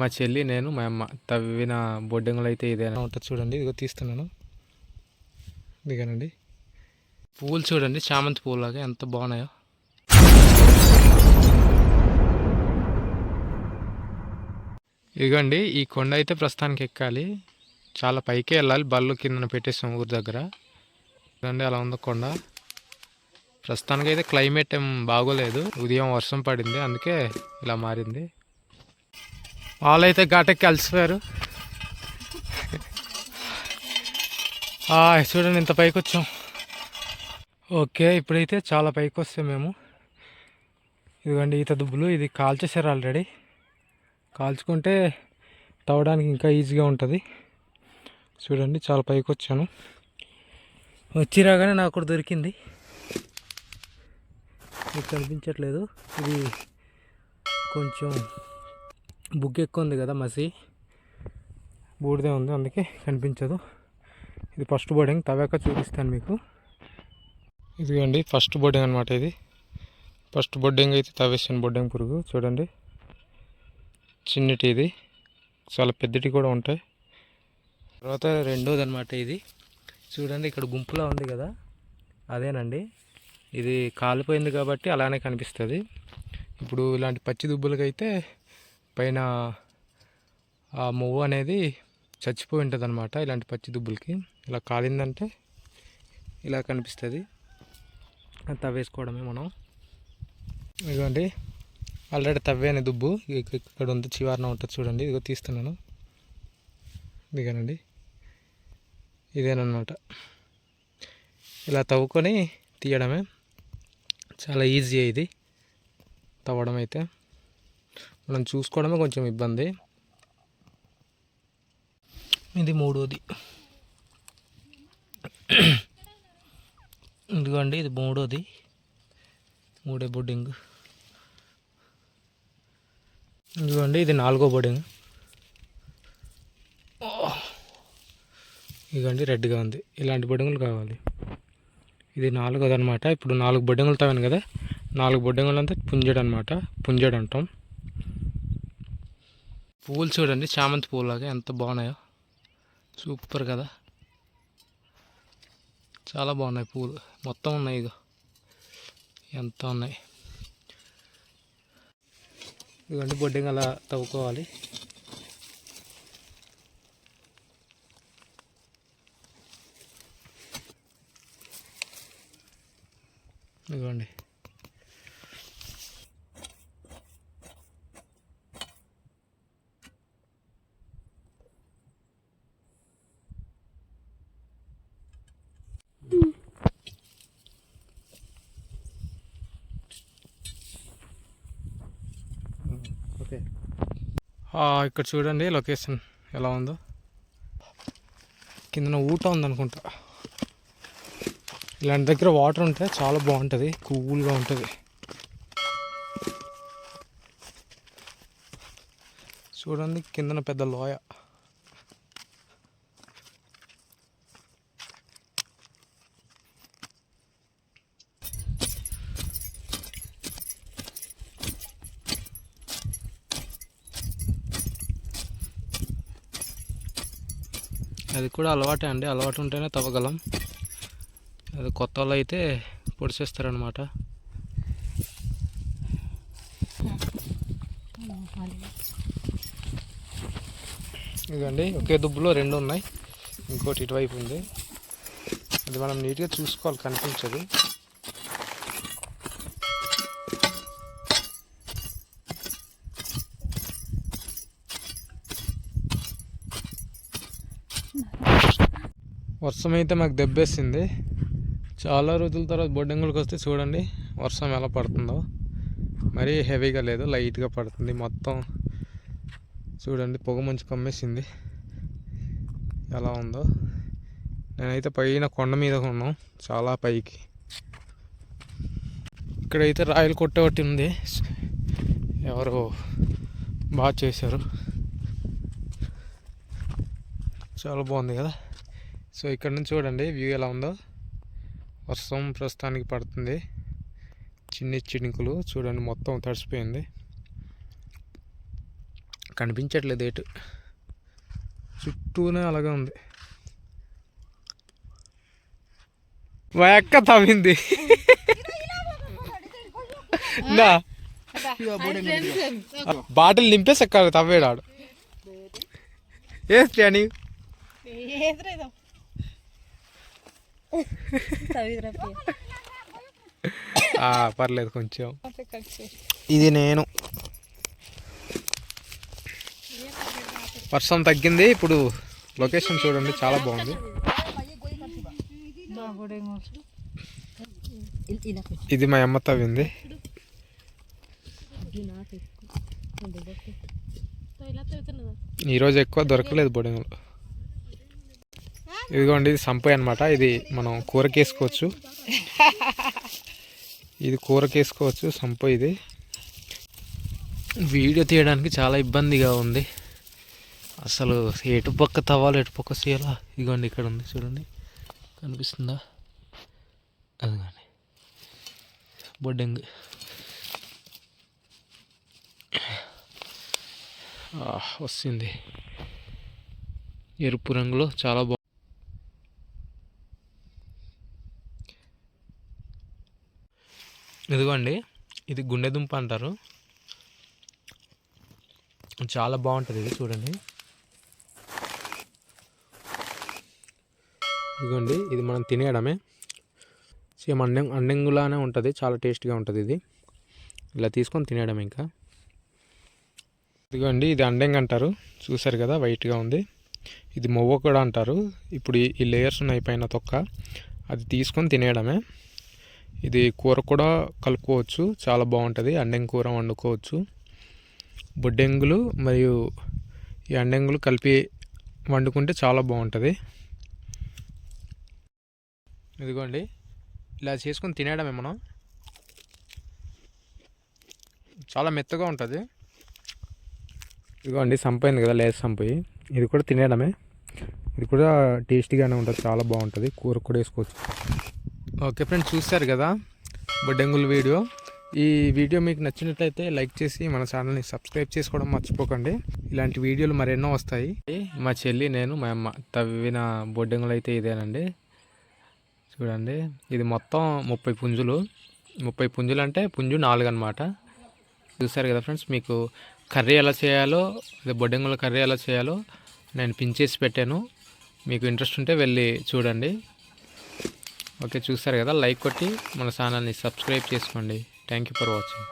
మా చెల్లి నేను మా అమ్మ తవ్విన బొడ్డెంగులు అయితే ఇదే ఉంటుంది చూడండి ఇదిగో తీస్తున్నాను. ఇదిగానండి. పూలు చూడండి చామంతి పూలాగా ఎంత బాగున్నాయో. ఇదిగోండి ఈ కొండ అయితే ప్రస్తుతానికి ఎక్కాలి. చాలా పైకే వెళ్ళాలి బళ్ళు కిందన పెట్టేసాం ఊరి దగ్గర. చూడండి అలా ఉంది కొండ. ప్రస్తుతానికి అయితే క్లైమేట్ ఏం బాగోలేదు. ఉదయం వర్షం పడింది అందుకే ఇలా మారింది. వాళ్ళైతే ఘాటకి కలిసిపోయారు చూడండి ఇంత పైకి వచ్చాం. ఓకే ఇప్పుడైతే చాలా పైకి వస్తాం మేము. ఇదిగోండి ఈత దుబ్బులు ఇది కాల్చేసారు ఆల్రెడీ. కాల్చుకుంటే తవ్వడానికి ఇంకా ఈజీగా ఉంటుంది. చూడండి చాలా పైకి వచ్చాను. వచ్చి రాగానే నాకు కూడా దొరికింది. మీకు కనిపించట్లేదు. ఇది కొంచెం బుక్ ఎక్కువ ఉంది కదా మసి. బూడిదే ఉంది అందుకే కనిపించదు. ఇది ఫస్ట్ బోర్డింగ్ తవ్వాక చూపిస్తాను మీకు. ఇదిగోండి ఫస్ట్ బోర్డింగ్ అనమాట ఇది. ఫస్ట్ బొడ్డింగ్ అయితే తవ్వేసాను బొడ్డింగ్ పురుగు చూడండి. చిన్నటి ఇది చాలా పెద్దటి కూడా ఉంటాయి. తర్వాత రెండోది అనమాట ఇది. చూడండి ఇక్కడ గుంపులా ఉంది కదా. అదేనండి. ఇది కాలిపోయింది కాబట్టి అలానే కనిపిస్తుంది. ఇప్పుడు ఇలాంటి పచ్చి దుబ్బులకైతే పైన ఆ మువ్వు అనేది చచ్చిపోయి ఉంటుంది అనమాట ఇలాంటి పచ్చి దుబ్బులకి. ఇలా కాలిందంటే ఇలా కనిపిస్తుంది. తవ్వేసుకోవడమే మనం. ఇదిగోండి. ఆల్రెడీ తవ్వేనే దుబ్బు. ఇక్కడ ఉంది చివరిన ఉంటుంది చూడండి. ఇదిగో తీస్తున్నాను. ఇదిగానండి. ఇదేనమాట ఇలా తవ్వుకొని తీయడమే. చాలా ఈజీ ఇది. తవ్వడం అయితే మనం చూసుకోవడమే కొంచెం ఇబ్బంది. ఇది మూడోది. ఇదిగోండి ఇది మూడోది. మూడే బోర్డింగ్. ఇదిగోండి ఇది నాలుగో బోర్డింగ్. ఇదిగోండి రెడ్గా ఉంది. ఇలాంటి బొడ్డింగులు కావాలి. ఇది నాలుగోది అనమాట ఇప్పుడు నాలుగు బొడ్డింగులు తాగాను కదా. నాలుగు బొడ్డింగులు అంతా పుంజడు అనమాట పుంజడు అంటాం పువ్వులు చూడండి చామంతి పువ్వులాగా ఎంత బాగున్నాయో. సూపర్ కదా. చాలా బాగున్నాయి పువ్వులు మొత్తం ఉన్నాయి ఇగో. ఎంత ఉన్నాయి. ఇదిగోండి బొడ్డింగ్ అలా తవ్వుకోవాలి. ఇదిగోండి ఇక్కడ చూడండి లొకేషన్ ఎలా ఉందో. కిందన ఊట ఉందనుకుంటా. ఇలాంటి దగ్గర వాటర్ ఉంటే చాలా బాగుంటుంది కూల్గా ఉంటుంది. చూడండి కిందన పెద్ద లోయ. అది కూడా అలవాటే అండి. అలవాటు ఉంటేనే తవ్వగలం. అది కొత్త వాళ్ళు అయితే పొడిచేస్తారనమాట ఇదండి ఒకే దుబ్బులో రెండు ఉన్నాయి. ఇంకోటి ఇటువైపు ఉంది. అది మనం నీట్గా చూసుకోవాలి కనిపించదు. వర్షం అయితే మాకు దెబ్బేసింది. చాలా రోజుల తర్వాత బొడ్డంగులకు వస్తే చూడండి వర్షం ఎలా పడుతుందో. మరీ హెవీగా లేదు లైట్గా పడుతుంది మొత్తం. చూడండి పొగ మంచు కమ్మేసింది. ఎలా ఉందో. నేనైతే పైన కొండ మీద ఉన్నాం చాలా పైకి. ఇక్కడైతే రాయలు కొట్టే ఒకటి ఉంది. ఎవరు బాగా చేశారు. చాలా బాగుంది కదా. సో ఇక్కడ నుంచి చూడండి వ్యూ ఎలా ఉందో. వర్షం ప్రస్తుతానికి పడుతుంది. చిన్ని చినుకులు చూడండి మొత్తం తడిసిపోయింది. కనిపించట్లేదు ఏటు చుట్టూనే అలాగే ఉంది. మా అక్క తవ్వింది. బాటిల్ నింపేసి ఎక్కాలి తవ్వేడాడు. ఏ అని పర్లేదు కొంచెం. ఇది నేను. వర్షం తగ్గింది ఇప్పుడు లొకేషన్ చూడండి చాలా బాగుంది. ఇది మా అమ్మ తవ్వింది. ఈరోజు ఎక్కువ దొరకలేదు బొడింగ్లో. ఇదిగోండి ఇది సంపై అనమాట ఇది మనం కూరకేసుకోవచ్చు. ఇది కూరకేసుకోవచ్చు సంప ఇది. వీడియో తీయడానికి చాలా ఇబ్బందిగా ఉంది. అసలు ఎటు పక్క తవ్వాలి ఎటు పక్క చేయాలా? ఇదిగోండి ఇక్కడ ఉంది చూడండి. కనిపిస్తుందా? అదిగోండి. బొడ్డెంగ్. వస్తుంది. ఎరుపు రంగులో చాలా బాగుంది ఇదిగోండి ఇది గుండె దుంప అంటారు. చాలా బాగుంటుంది ఇది చూడండి. ఇదిగోండి ఇది మనం తినేయడమే. సేమ్ అండె అండెంగులానే ఉంటుంది చాలా టేస్ట్గా ఉంటుంది ఇది. ఇలా తీసుకొని తినేయడం ఇంకా. ఇదిగోండి ఇది అండెంగ్ అంటారు. చూసారు కదా వైట్గా ఉంది. ఇది మొవ్వ కూడా అంటారు. ఇప్పుడు ఈ- ఈ లేయర్స్ ఉన్నాయి పైన తొక్క. అది తీసుకొని తినేయడమే. ఇది కూర కూడా కలుపుకోవచ్చు. చాలా బాగుంటుంది. అండెం కూర వండుకోవచ్చు. బొడ్డెంగులు మరియు ఈ అండెంగులు కలిపి వండుకుంటే చాలా బాగుంటుంది. ఇదిగోండి. ఇలా చేసుకొని తినేయడమే మనం. చాలా మెత్తగా ఉంటుంది. ఇదిగోండి సంపైంది కదా లేస్ సంపయి ఇది కూడా తినేయడమే. ఇది కూడా టేస్టీగానే ఉంటుంది. చాలా బాగుంటుంది. కూర కూడా వేసుకోవచ్చు. ఓకే ఫ్రెండ్స్ చూస్తారు కదా బొడ్డెంగుల వీడియో. ఈ వీడియో మీకు నచ్చినట్లయితే లైక్ చేసి మన ఛానల్ని సబ్స్క్రైబ్ చేసుకోవడం మర్చిపోకండి. ఇలాంటి వీడియోలు మరెన్నో వస్తాయి. మా చెల్లి నేను మా అమ్మ తవ్విన బొడ్డెంగులు అయితే ఇదేనండి. చూడండి ఇది మొత్తం ముప్పై పుంజులు. ముప్పై పుంజులు అంటే పుంజు నాలుగు అనమాట చూసారు కదా ఫ్రెండ్స్ మీకు కర్రీ ఎలా చేయాలో అదే బొడ్డెంగుల కర్రీ ఎలా చేయాలో నేను పించేసి పెట్టాను. మీకు ఇంట్రెస్ట్ ఉంటే వెళ్ళి చూడండి. ఓకే చూస్తారు కదా? లైక్ కొట్టి మన ఛానల్ని సబ్స్క్రైబ్ చేసుకోండి. Thank you for watching